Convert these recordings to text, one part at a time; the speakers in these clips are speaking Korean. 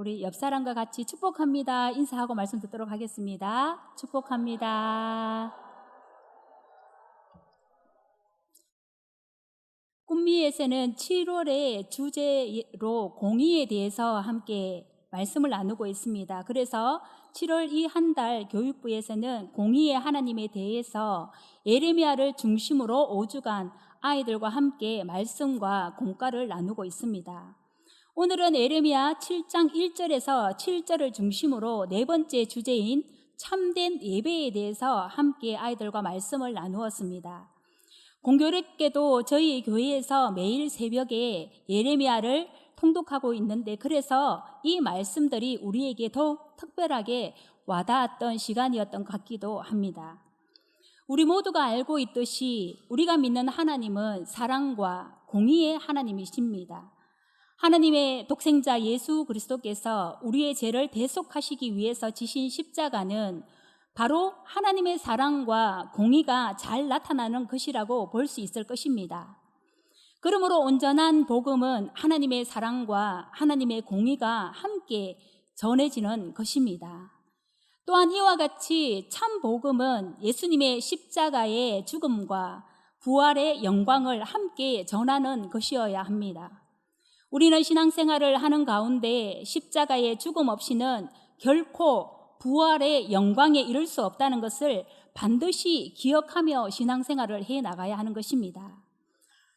우리 옆 사람과 같이 축복합니다. 인사하고 말씀 듣도록 하겠습니다. 축복합니다. 꿈미에서는 7월의 주제로 공의에 대해서 함께 말씀을 나누고 있습니다. 그래서 7월 이 한 달 교육부에서는 공의의 하나님에 대해서 예레미야를 중심으로 5주간 아이들과 함께 말씀과 공과를 나누고 있습니다. 오늘은 에레미야 7장 1절에서 7절을 중심으로 네 번째 주제인 참된 예배에 대해서 함께 아이들과 말씀을 나누었습니다. 공교롭게도 저희 교회에서 매일 새벽에 예레미야를 통독하고 있는데 그래서 이 말씀들이 우리에게 더욱 특별하게 와닿았던 시간이었던 것 같기도 합니다. 우리 모두가 알고 있듯이 우리가 믿는 하나님은 사랑과 공의의 하나님이십니다. 하나님의 독생자 예수 그리스도께서 우리의 죄를 대속하시기 위해서 지신 십자가는 바로 하나님의 사랑과 공의가 잘 나타나는 것이라고 볼 수 있을 것입니다. 그러므로 온전한 복음은 하나님의 사랑과 하나님의 공의가 함께 전해지는 것입니다. 또한 이와 같이 참 복음은 예수님의 십자가의 죽음과 부활의 영광을 함께 전하는 것이어야 합니다. 우리는 신앙생활을 하는 가운데 십자가의 죽음 없이는 결코 부활의 영광에 이를 수 없다는 것을 반드시 기억하며 신앙생활을 해 나가야 하는 것입니다.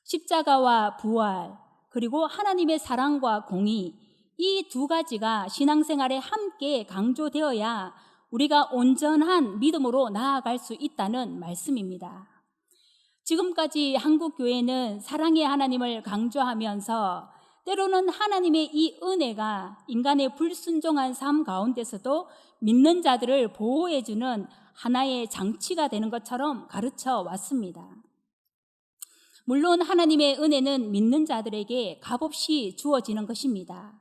십자가와 부활, 그리고 하나님의 사랑과 공의, 이 두 가지가 신앙생활에 함께 강조되어야 우리가 온전한 믿음으로 나아갈 수 있다는 말씀입니다. 지금까지 한국교회는 사랑의 하나님을 강조하면서 때로는 하나님의 이 은혜가 인간의 불순종한 삶 가운데서도 믿는 자들을 보호해주는 하나의 장치가 되는 것처럼 가르쳐 왔습니다. 물론 하나님의 은혜는 믿는 자들에게 값없이 주어지는 것입니다.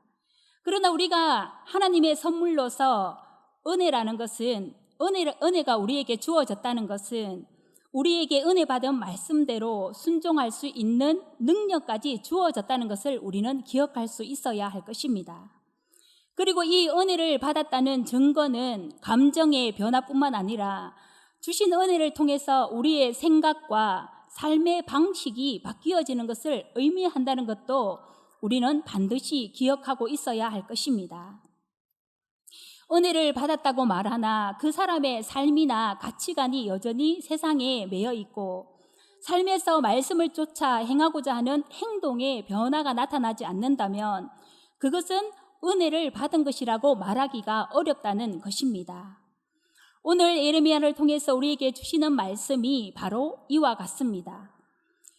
그러나 우리가 하나님의 선물로서 은혜라는 것은 은혜, 은혜가 우리에게 주어졌다는 것은 우리에게 은혜 받은 말씀대로 순종할 수 있는 능력까지 주어졌다는 것을 우리는 기억할 수 있어야 할 것입니다. 그리고 이 은혜를 받았다는 증거는 감정의 변화뿐만 아니라 주신 은혜를 통해서 우리의 생각과 삶의 방식이 바뀌어지는 것을 의미한다는 것도 우리는 반드시 기억하고 있어야 할 것입니다. 은혜를 받았다고 말하나 그 사람의 삶이나 가치관이 여전히 세상에 매여 있고 삶에서 말씀을 쫓아 행하고자 하는 행동의 변화가 나타나지 않는다면 그것은 은혜를 받은 것이라고 말하기가 어렵다는 것입니다. 오늘 에르미야를 통해서 우리에게 주시는 말씀이 바로 이와 같습니다.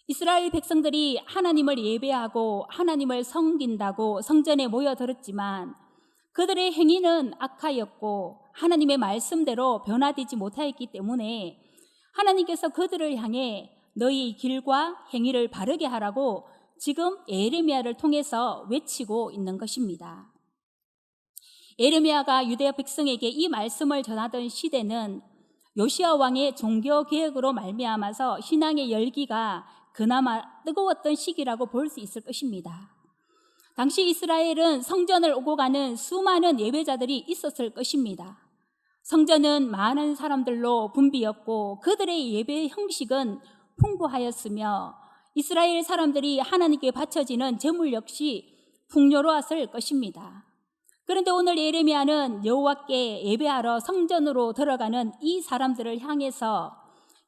이스라엘 백성들이 하나님을 예배하고 하나님을 섬긴다고 성전에 모여들었지만 그들의 행위는 악하였고 하나님의 말씀대로 변화되지 못하였기 때문에 하나님께서 그들을 향해 너희 길과 행위를 바르게 하라고 지금 에레미야를 통해서 외치고 있는 것입니다. 에레미야가 유대 백성에게 이 말씀을 전하던 시대는 요시아 왕의 종교 개혁으로 말미암아서 신앙의 열기가 그나마 뜨거웠던 시기라고 볼 수 있을 것입니다. 당시 이스라엘은 성전을 오고 가는 수많은 예배자들이 있었을 것입니다. 성전은 많은 사람들로 붐비었고 그들의 예배 형식은 풍부하였으며 이스라엘 사람들이 하나님께 바쳐지는 제물 역시 풍요로웠을 것입니다. 그런데 오늘 예레미야는 여호와께 예배하러 성전으로 들어가는 이 사람들을 향해서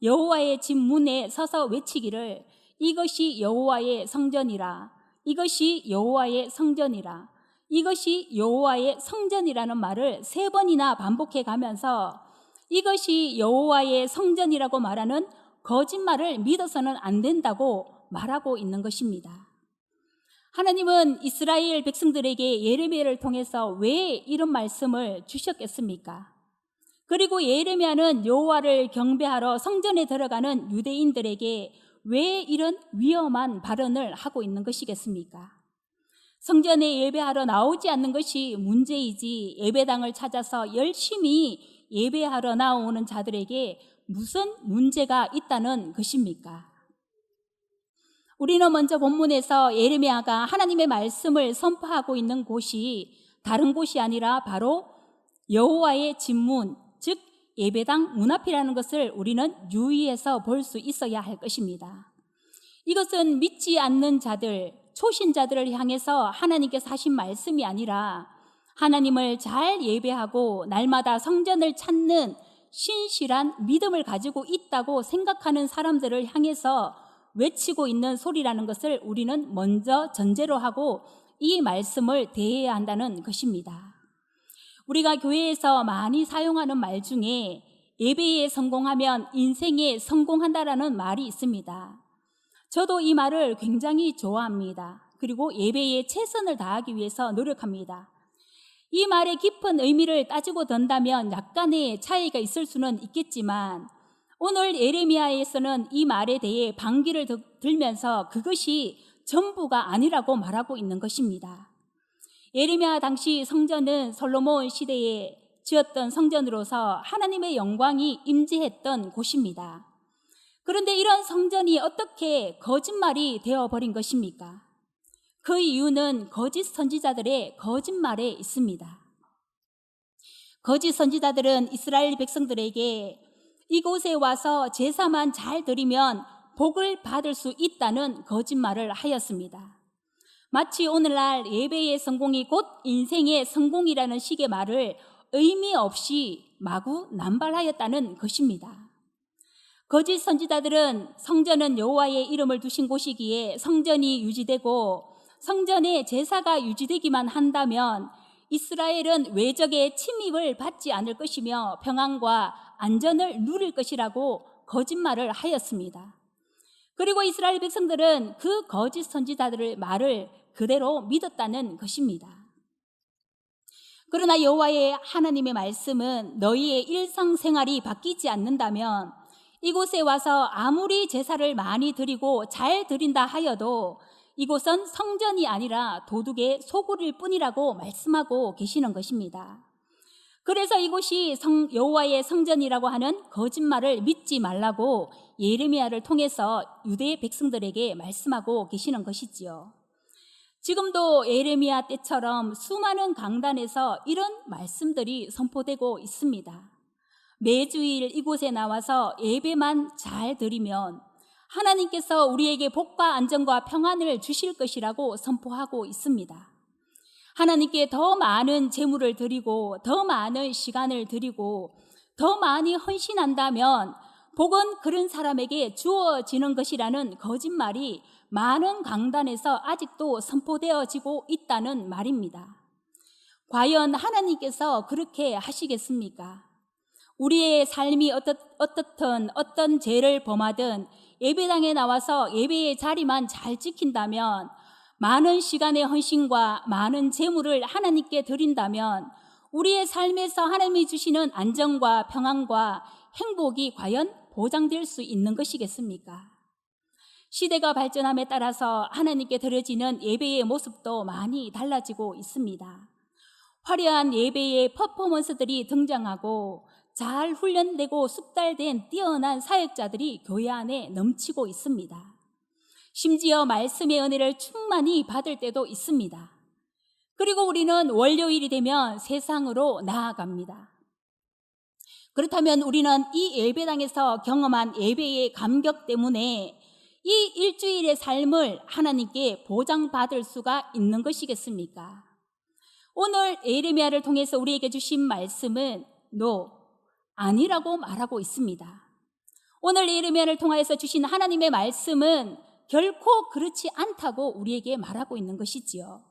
여호와의 집 문에 서서 외치기를 이것이 여호와의 성전이라 이것이 여호와의 성전이라. 이것이 여호와의 성전이라는 말을 세 번이나 반복해 가면서 이것이 여호와의 성전이라고 말하는 거짓말을 믿어서는 안 된다고 말하고 있는 것입니다. 하나님은 이스라엘 백성들에게 예레미야를 통해서 왜 이런 말씀을 주셨겠습니까? 그리고 예레미야는 여호와를 경배하러 성전에 들어가는 유대인들에게 왜 이런 위험한 발언을 하고 있는 것이겠습니까? 성전에 예배하러 나오지 않는 것이 문제이지 예배당을 찾아서 열심히 예배하러 나오는 자들에게 무슨 문제가 있다는 것입니까? 우리는 먼저 본문에서 예레미야가 하나님의 말씀을 선포하고 있는 곳이 다른 곳이 아니라 바로 여호와의 집문, 즉 예배당 문 앞이라는 것을 우리는 유의해서 볼 수 있어야 할 것입니다. 이것은 믿지 않는 자들, 초신자들을 향해서 하나님께서 하신 말씀이 아니라 하나님을 잘 예배하고 날마다 성전을 찾는 신실한 믿음을 가지고 있다고 생각하는 사람들을 향해서 외치고 있는 소리라는 것을 우리는 먼저 전제로 하고 이 말씀을 대해야 한다는 것입니다. 우리가 교회에서 많이 사용하는 말 중에 예배에 성공하면 인생에 성공한다라는 말이 있습니다. 저도 이 말을 굉장히 좋아합니다. 그리고 예배에 최선을 다하기 위해서 노력합니다. 이 말의 깊은 의미를 따지고 든다면 약간의 차이가 있을 수는 있겠지만 오늘 예레미야에서는 이 말에 대해 반기를 들면서 그것이 전부가 아니라고 말하고 있는 것입니다. 예레미야 당시 성전은 솔로몬 시대에 지었던 성전으로서 하나님의 영광이 임재했던 곳입니다. 그런데 이런 성전이 어떻게 거짓말이 되어버린 것입니까? 그 이유는 거짓 선지자들의 거짓말에 있습니다. 거짓 선지자들은 이스라엘 백성들에게 이곳에 와서 제사만 잘 드리면 복을 받을 수 있다는 거짓말을 하였습니다. 마치 오늘날 예배의 성공이 곧 인생의 성공이라는 식의 말을 의미 없이 마구 남발하였다는 것입니다. 거짓 선지자들은 성전은 여호와의 이름을 두신 곳이기에 성전이 유지되고 성전에 제사가 유지되기만 한다면 이스라엘은 외적의 침입을 받지 않을 것이며 평안과 안전을 누릴 것이라고 거짓말을 하였습니다. 그리고 이스라엘 백성들은 그 거짓 선지자들의 말을 그대로 믿었다는 것입니다. 그러나 여호와의 하나님의 말씀은 너희의 일상생활이 바뀌지 않는다면 이곳에 와서 아무리 제사를 많이 드리고 잘 드린다 하여도 이곳은 성전이 아니라 도둑의 소굴일 뿐이라고 말씀하고 계시는 것입니다. 그래서 이곳이 성, 여호와의 성전이라고 하는 거짓말을 믿지 말라고 예레미야를 통해서 유대 백성들에게 말씀하고 계시는 것이지요. 지금도 예레미야 때처럼 수많은 강단에서 이런 말씀들이 선포되고 있습니다. 매주일 이곳에 나와서 예배만 잘 드리면 하나님께서 우리에게 복과 안정과 평안을 주실 것이라고 선포하고 있습니다. 하나님께 더 많은 재물을 드리고 더 많은 시간을 드리고 더 많이 헌신한다면 복은 그런 사람에게 주어지는 것이라는 거짓말이 많은 강단에서 아직도 선포되어지고 있다는 말입니다. 과연 하나님께서 그렇게 하시겠습니까? 우리의 삶이 어떻든 어떤 죄를 범하든 예배당에 나와서 예배의 자리만 잘 지킨다면 많은 시간의 헌신과 많은 재물을 하나님께 드린다면 우리의 삶에서 하나님이 주시는 안정과 평안과 행복이 과연 보장될 수 있는 것이겠습니까? 시대가 발전함에 따라서 하나님께 드려지는 예배의 모습도 많이 달라지고 있습니다. 화려한 예배의 퍼포먼스들이 등장하고 잘 훈련되고 숙달된 뛰어난 사역자들이 교회 안에 넘치고 있습니다. 심지어 말씀의 은혜를 충만히 받을 때도 있습니다. 그리고 우리는 월요일이 되면 세상으로 나아갑니다. 그렇다면 우리는 이 예배당에서 경험한 예배의 감격 때문에 이 일주일의 삶을 하나님께 보장받을 수가 있는 것이겠습니까? 오늘 에레미야를 통해서 우리에게 주신 말씀은 no, 아니라고 말하고 있습니다. 오늘 에레미야를 통하여서 주신 하나님의 말씀은 결코 그렇지 않다고 우리에게 말하고 있는 것이지요.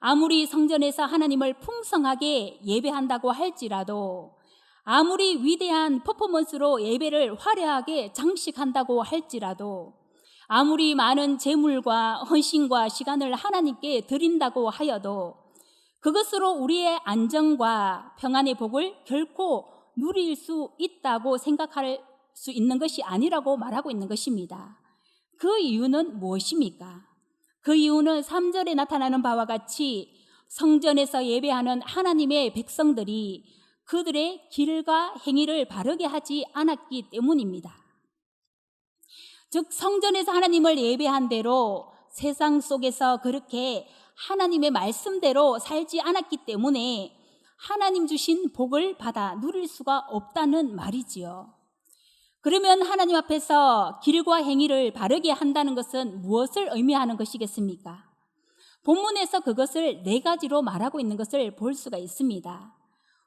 아무리 성전에서 하나님을 풍성하게 예배한다고 할지라도 아무리 위대한 퍼포먼스로 예배를 화려하게 장식한다고 할지라도 아무리 많은 재물과 헌신과 시간을 하나님께 드린다고 하여도 그것으로 우리의 안정과 평안의 복을 결코 누릴 수 있다고 생각할 수 있는 것이 아니라고 말하고 있는 것입니다. 그 이유는 무엇입니까? 그 이유는 3절에 나타나는 바와 같이 성전에서 예배하는 하나님의 백성들이 그들의 길과 행위를 바르게 하지 않았기 때문입니다. 즉 성전에서 하나님을 예배한 대로 세상 속에서 그렇게 하나님의 말씀대로 살지 않았기 때문에 하나님 주신 복을 받아 누릴 수가 없다는 말이지요. 그러면 하나님 앞에서 길과 행위를 바르게 한다는 것은 무엇을 의미하는 것이겠습니까? 본문에서 그것을 네 가지로 말하고 있는 것을 볼 수가 있습니다.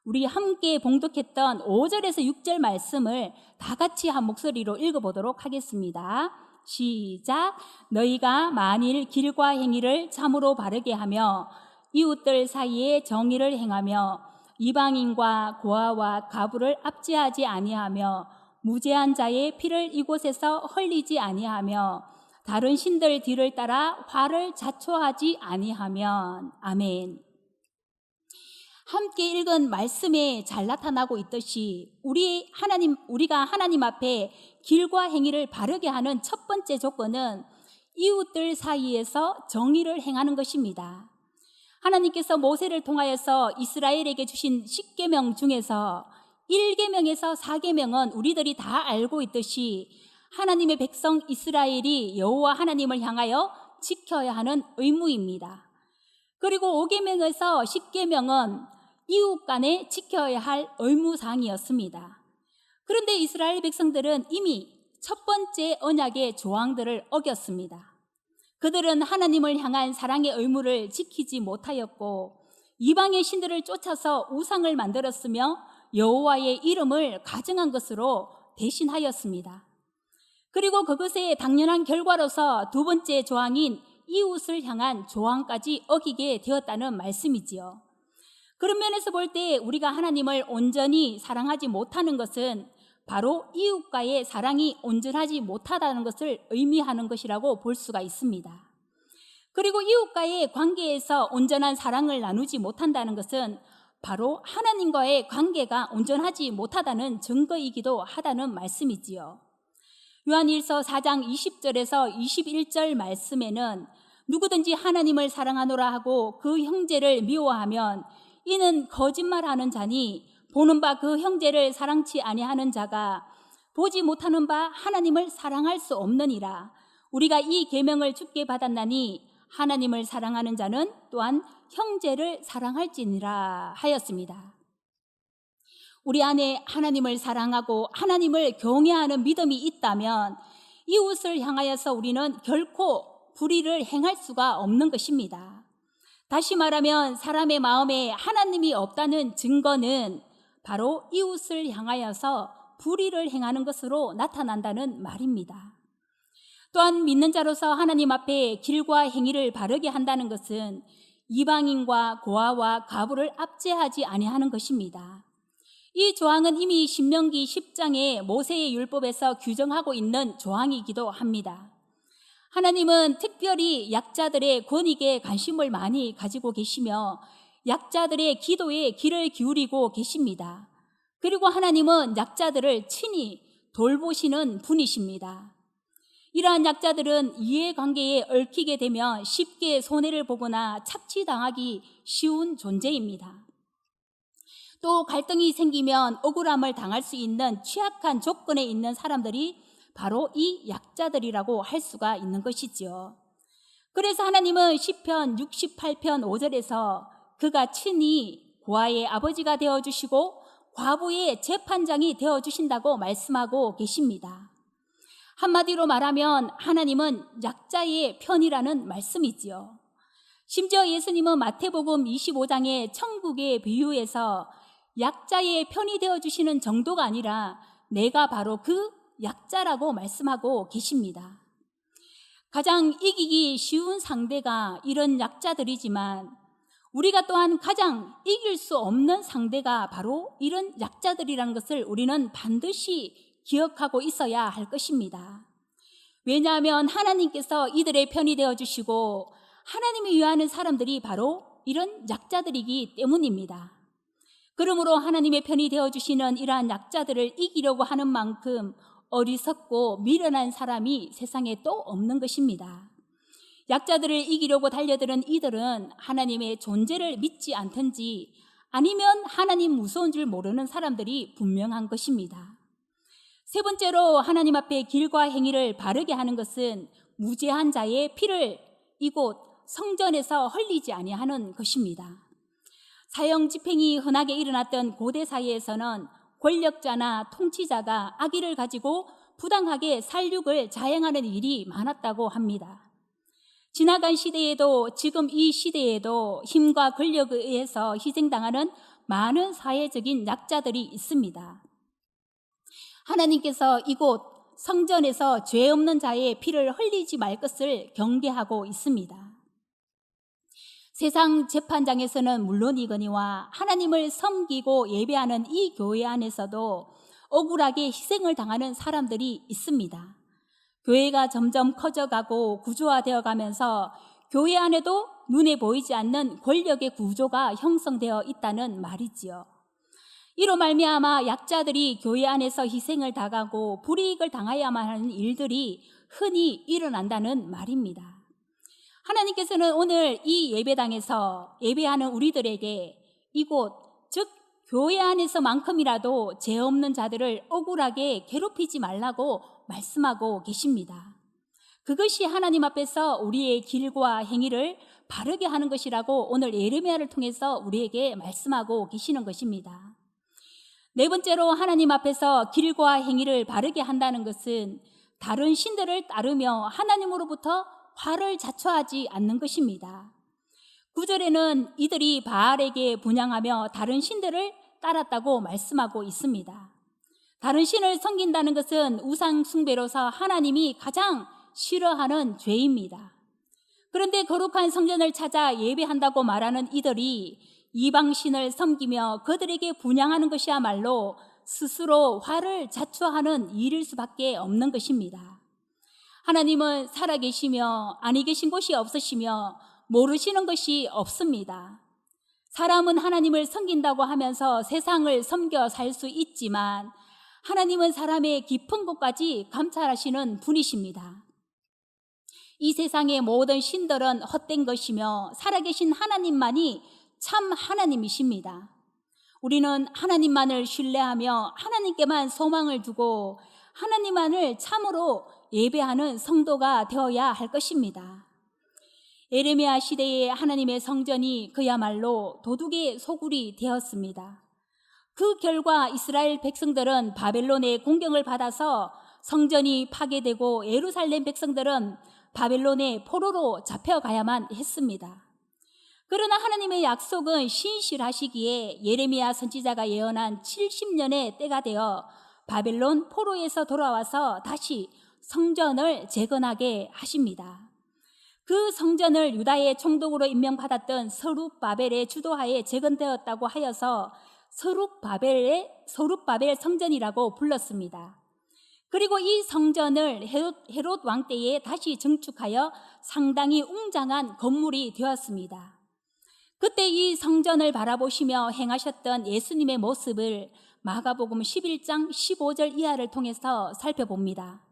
우리 함께 봉독했던 5절에서 6절 말씀을 다 같이 한 목소리로 읽어보도록 하겠습니다. 시작. 너희가 만일 길과 행위를 참으로 바르게 하며 이웃들 사이에 정의를 행하며 이방인과 고아와 가부를 압제하지 아니하며 무죄한 자의 피를 이곳에서 흘리지 아니하며 다른 신들 뒤를 따라 화를 자초하지 아니하면 아멘. 함께 읽은 말씀에 잘 나타나고 있듯이 우리 하나님 우리가 하나님 앞에 길과 행위를 바르게 하는 첫 번째 조건은 이웃들 사이에서 정의를 행하는 것입니다. 하나님께서 모세를 통하여서 이스라엘에게 주신 10계명 중에서 1계명에서 4계명은 우리들이 다 알고 있듯이 하나님의 백성 이스라엘이 여호와 하나님을 향하여 지켜야 하는 의무입니다. 그리고 5계명에서 10계명은 이웃 간에 지켜야 할 의무사항이었습니다. 그런데 이스라엘 백성들은 이미 첫 번째 언약의 조항들을 어겼습니다. 그들은 하나님을 향한 사랑의 의무를 지키지 못하였고 이방의 신들을 쫓아서 우상을 만들었으며 여호와의 이름을 가증한 것으로 대신하였습니다. 그리고 그것의 당연한 결과로서 두 번째 조항인 이웃을 향한 조항까지 어기게 되었다는 말씀이지요. 그런 면에서 볼 때 우리가 하나님을 온전히 사랑하지 못하는 것은 바로 이웃과의 사랑이 온전하지 못하다는 것을 의미하는 것이라고 볼 수가 있습니다. 그리고 이웃과의 관계에서 온전한 사랑을 나누지 못한다는 것은 바로 하나님과의 관계가 온전하지 못하다는 증거이기도 하다는 말씀이지요. 요한일서 4장 20절에서 21절 말씀에는 누구든지 하나님을 사랑하노라 하고 그 형제를 미워하면 이는 거짓말하는 자니 보는 바 그 형제를 사랑치 아니하는 자가 보지 못하는 바 하나님을 사랑할 수 없느니라. 우리가 이 계명을 주께 받았나니 하나님을 사랑하는 자는 또한 형제를 사랑할지니라 하였습니다. 우리 안에 하나님을 사랑하고 하나님을 경외하는 믿음이 있다면 이웃을 향하여서 우리는 결코 불의를 행할 수가 없는 것입니다. 다시 말하면 사람의 마음에 하나님이 없다는 증거는 바로 이웃을 향하여서 불의를 행하는 것으로 나타난다는 말입니다. 또한 믿는 자로서 하나님 앞에 길과 행위를 바르게 한다는 것은 이방인과 고아와 가부를 압제하지 아니하는 것입니다. 이 조항은 이미 신명기 10장의 모세의 율법에서 규정하고 있는 조항이기도 합니다. 하나님은 특별히 약자들의 권익에 관심을 많이 가지고 계시며 약자들의 기도에 귀를 기울이고 계십니다. 그리고 하나님은 약자들을 친히 돌보시는 분이십니다. 이러한 약자들은 이해관계에 얽히게 되면 쉽게 손해를 보거나 착취당하기 쉬운 존재입니다. 또 갈등이 생기면 억울함을 당할 수 있는 취약한 조건에 있는 사람들이 바로 이 약자들이라고 할 수가 있는 것이지요. 그래서 하나님은 시편 68편 5절에서 그가 친히 고아의 아버지가 되어 주시고 과부의 재판장이 되어 주신다고 말씀하고 계십니다. 한마디로 말하면 하나님은 약자의 편이라는 말씀이지요. 심지어 예수님은 마태복음 25장의 천국의 비유에서 약자의 편이 되어 주시는 정도가 아니라 내가 바로 그 약자라고 말씀하고 계십니다. 가장 이기기 쉬운 상대가 이런 약자들이지만 우리가 또한 가장 이길 수 없는 상대가 바로 이런 약자들이라는 것을 우리는 반드시 기억하고 있어야 할 것입니다. 왜냐하면 하나님께서 이들의 편이 되어 주시고 하나님이 위하는 사람들이 바로 이런 약자들이기 때문입니다. 그러므로 하나님의 편이 되어 주시는 이러한 약자들을 이기려고 하는 만큼 어리석고 미련한 사람이 세상에 또 없는 것입니다. 약자들을 이기려고 달려드는 이들은 하나님의 존재를 믿지 않든지 아니면 하나님 무서운 줄 모르는 사람들이 분명한 것입니다. 세 번째로 하나님 앞에 길과 행위를 바르게 하는 것은 무죄한 자의 피를 이곳 성전에서 헐리지 아니하는 것입니다. 사형 집행이 흔하게 일어났던 고대 사회에서는 권력자나 통치자가 악의를 가지고 부당하게 살육을 자행하는 일이 많았다고 합니다. 지나간 시대에도 지금 이 시대에도 힘과 권력에 의해서 희생당하는 많은 사회적인 약자들이 있습니다. 하나님께서 이곳 성전에서 죄 없는 자의 피를 흘리지 말 것을 경계하고 있습니다. 세상 재판장에서는 물론이거니와 하나님을 섬기고 예배하는 이 교회 안에서도 억울하게 희생을 당하는 사람들이 있습니다. 교회가 점점 커져가고 구조화되어 가면서 교회 안에도 눈에 보이지 않는 권력의 구조가 형성되어 있다는 말이지요. 이로 말미암아 약자들이 교회 안에서 희생을 당하고 불이익을 당하야만 하는 일들이 흔히 일어난다는 말입니다. 하나님께서는 오늘 이 예배당에서 예배하는 우리들에게 이곳 즉 교회 안에서만큼이라도 죄 없는 자들을 억울하게 괴롭히지 말라고 말씀하고 계십니다. 그것이 하나님 앞에서 우리의 길과 행위를 바르게 하는 것이라고 오늘 예레미야를 통해서 우리에게 말씀하고 계시는 것입니다. 네 번째로 하나님 앞에서 길과 행위를 바르게 한다는 것은 다른 신들을 따르며 하나님으로부터 화를 자초하지 않는 것입니다. 구절에는 이들이 바알에게 분양하며 다른 신들을 따랐다고 말씀하고 있습니다. 다른 신을 섬긴다는 것은 우상 숭배로서 하나님이 가장 싫어하는 죄입니다. 그런데 거룩한 성전을 찾아 예배한다고 말하는 이들이 이방신을 섬기며 그들에게 분양하는 것이야말로 스스로 화를 자초하는 일일 수밖에 없는 것입니다. 하나님은 살아계시며 아니 계신 곳이 없으시며 모르시는 것이 없습니다. 사람은 하나님을 섬긴다고 하면서 세상을 섬겨 살 수 있지만 하나님은 사람의 깊은 곳까지 감찰하시는 분이십니다. 이 세상의 모든 신들은 헛된 것이며 살아계신 하나님만이 참 하나님이십니다. 우리는 하나님만을 신뢰하며 하나님께만 소망을 두고 하나님만을 참으로 예배하는 성도가 되어야 할 것입니다. 에르미야 시대에 하나님의 성전이 그야말로 도둑의 소굴이 되었습니다. 그 결과 이스라엘 백성들은 바벨론의 공경을 받아서 성전이 파괴되고 예루살렘 백성들은 바벨론의 포로로 잡혀가야만 했습니다. 그러나 하나님의 약속은 신실하시기에 예레미야 선지자가 예언한 70년의 때가 되어 바벨론 포로에서 돌아와서 다시 성전을 재건하게 하십니다. 그 성전을 유다의 총독으로 임명받았던 서룹 바벨의 주도하에 재건되었다고 하여서 서룹 바벨의 서룹 바벨 성전이라고 불렀습니다. 그리고 이 성전을 헤롯, 헤롯 왕 때에 다시 증축하여 상당히 웅장한 건물이 되었습니다. 그때 이 성전을 바라보시며 행하셨던 예수님의 모습을 마가복음 11장 15절 이하를 통해서 살펴봅니다.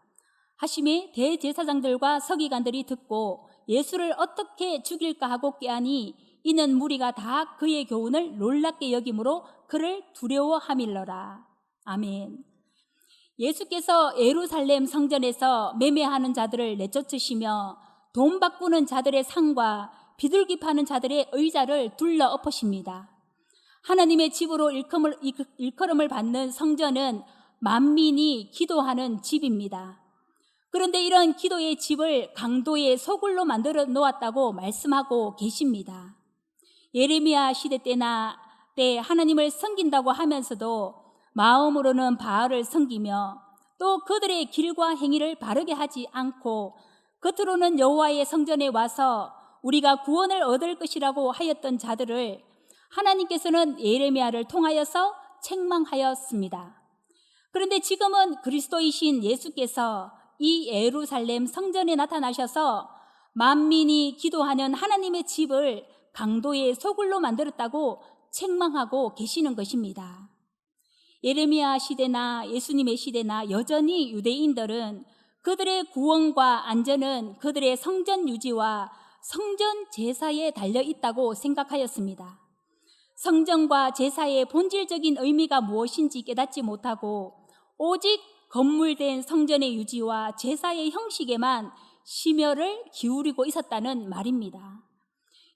하심에 대제사장들과 서기관들이 듣고 예수를 어떻게 죽일까 하고 깨하니 이는 무리가 다 그의 교훈을 놀랍게 여김으로 그를 두려워함일러라. 아멘. 예수께서 예루살렘 성전에서 매매하는 자들을 내쫓으시며 돈 바꾸는 자들의 상과 비둘기 파는 자들의 의자를 둘러 엎으십니다. 하나님의 집으로 일컬음을 받는 성전은 만민이 기도하는 집입니다. 그런데 이런 기도의 집을 강도의 소굴로 만들어 놓았다고 말씀하고 계십니다. 예레미야 시대 때나 때 하나님을 섬긴다고 하면서도 마음으로는 바알을 섬기며 또 그들의 길과 행위를 바르게 하지 않고 겉으로는 여호와의 성전에 와서 우리가 구원을 얻을 것이라고 하였던 자들을 하나님께서는 예레미야를 통하여서 책망하였습니다. 그런데 지금은 그리스도이신 예수께서 이 예루살렘 성전에 나타나셔서 만민이 기도하는 하나님의 집을 강도의 소굴로 만들었다고 책망하고 계시는 것입니다. 예레미야 시대나 예수님의 시대나 여전히 유대인들은 그들의 구원과 안전은 그들의 성전 유지와 성전 제사에 달려 있다고 생각하였습니다. 성전과 제사의 본질적인 의미가 무엇인지 깨닫지 못하고 오직 건물된 성전의 유지와 제사의 형식에만 심혈을 기울이고 있었다는 말입니다.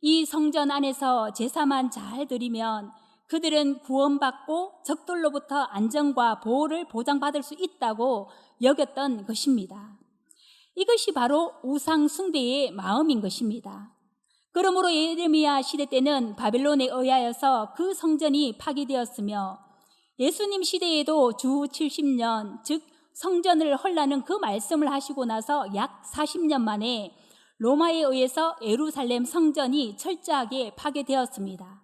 이 성전 안에서 제사만 잘 드리면 그들은 구원받고 적들로부터 안전과 보호를 보장받을 수 있다고 여겼던 것입니다. 이것이 바로 우상 숭배의 마음인 것입니다. 그러므로 예레미야 시대 때는 바벨론에 의하여서 그 성전이 파괴되었으며 예수님 시대에도 주 70년, 즉 성전을 헐라는 그 말씀을 하시고 나서 약 40년 만에 로마에 의해서 예루살렘 성전이 철저하게 파괴되었습니다.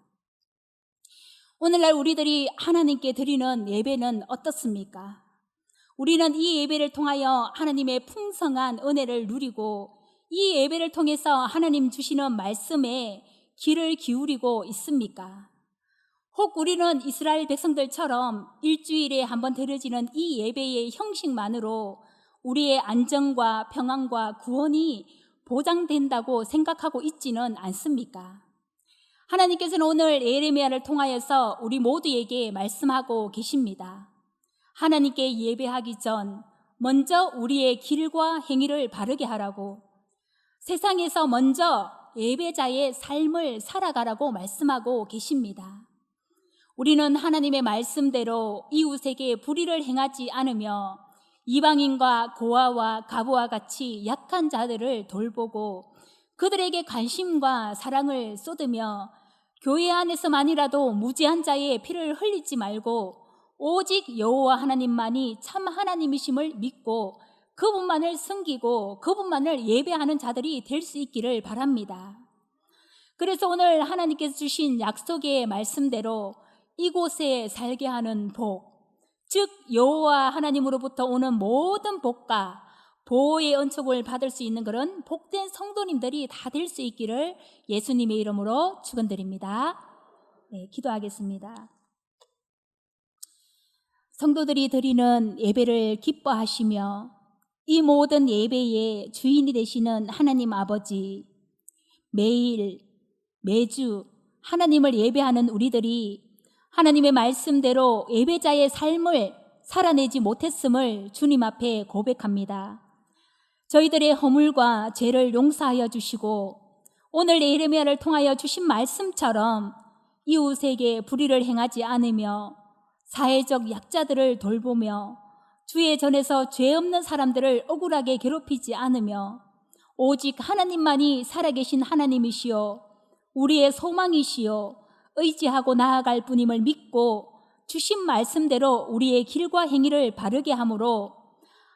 오늘날 우리들이 하나님께 드리는 예배는 어떻습니까? 우리는 이 예배를 통하여 하나님의 풍성한 은혜를 누리고 이 예배를 통해서 하나님 주시는 말씀에 귀를 기울이고 있습니까? 혹 우리는 이스라엘 백성들처럼 일주일에 한 번 드려지는 이 예배의 형식만으로 우리의 안정과 평안과 구원이 보장된다고 생각하고 있지는 않습니까? 하나님께서는 오늘 예레미야를 통하여서 우리 모두에게 말씀하고 계십니다. 하나님께 예배하기 전 먼저 우리의 길과 행위를 바르게 하라고 세상에서 먼저 예배자의 삶을 살아가라고 말씀하고 계십니다. 우리는 하나님의 말씀대로 이웃에게 불의를 행하지 않으며 이방인과 고아와 가부와 같이 약한 자들을 돌보고 그들에게 관심과 사랑을 쏟으며 교회 안에서만이라도 무지한 자의 피를 흘리지 말고 오직 여호와 하나님만이 참 하나님이심을 믿고 그분만을 섬기고 그분만을 예배하는 자들이 될 수 있기를 바랍니다. 그래서 오늘 하나님께서 주신 약속의 말씀대로 이곳에 살게 하는 복, 즉 여호와 하나님으로부터 오는 모든 복과 보호의 은총을 받을 수 있는 그런 복된 성도님들이 다 될 수 있기를 예수님의 이름으로 축원드립니다. 네, 기도하겠습니다. 성도들이 드리는 예배를 기뻐하시며 이 모든 예배의 주인이 되시는 하나님 아버지 매일 매주 하나님을 예배하는 우리들이 하나님의 말씀대로 예배자의 삶을 살아내지 못했음을 주님 앞에 고백합니다. 저희들의 허물과 죄를 용서하여 주시고 오늘 예레미야를 통하여 주신 말씀처럼 이웃에게 불의를 행하지 않으며 사회적 약자들을 돌보며 주의 전에서 죄 없는 사람들을 억울하게 괴롭히지 않으며 오직 하나님만이 살아계신 하나님이시요 우리의 소망이시요 의지하고 나아갈 뿐임을 믿고 주신 말씀대로 우리의 길과 행위를 바르게 함으로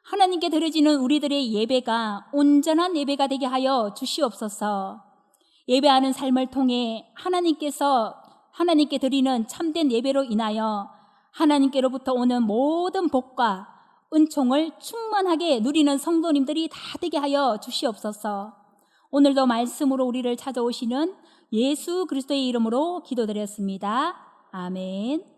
하나님께 드려지는 우리들의 예배가 온전한 예배가 되게 하여 주시옵소서. 예배하는 삶을 통해 하나님께서 하나님께 드리는 참된 예배로 인하여 하나님께로부터 오는 모든 복과 은총을 충만하게 누리는 성도님들이 다 되게 하여 주시옵소서. 오늘도 말씀으로 우리를 찾아오시는 예수 그리스도의 이름으로 기도드렸습니다. 아멘.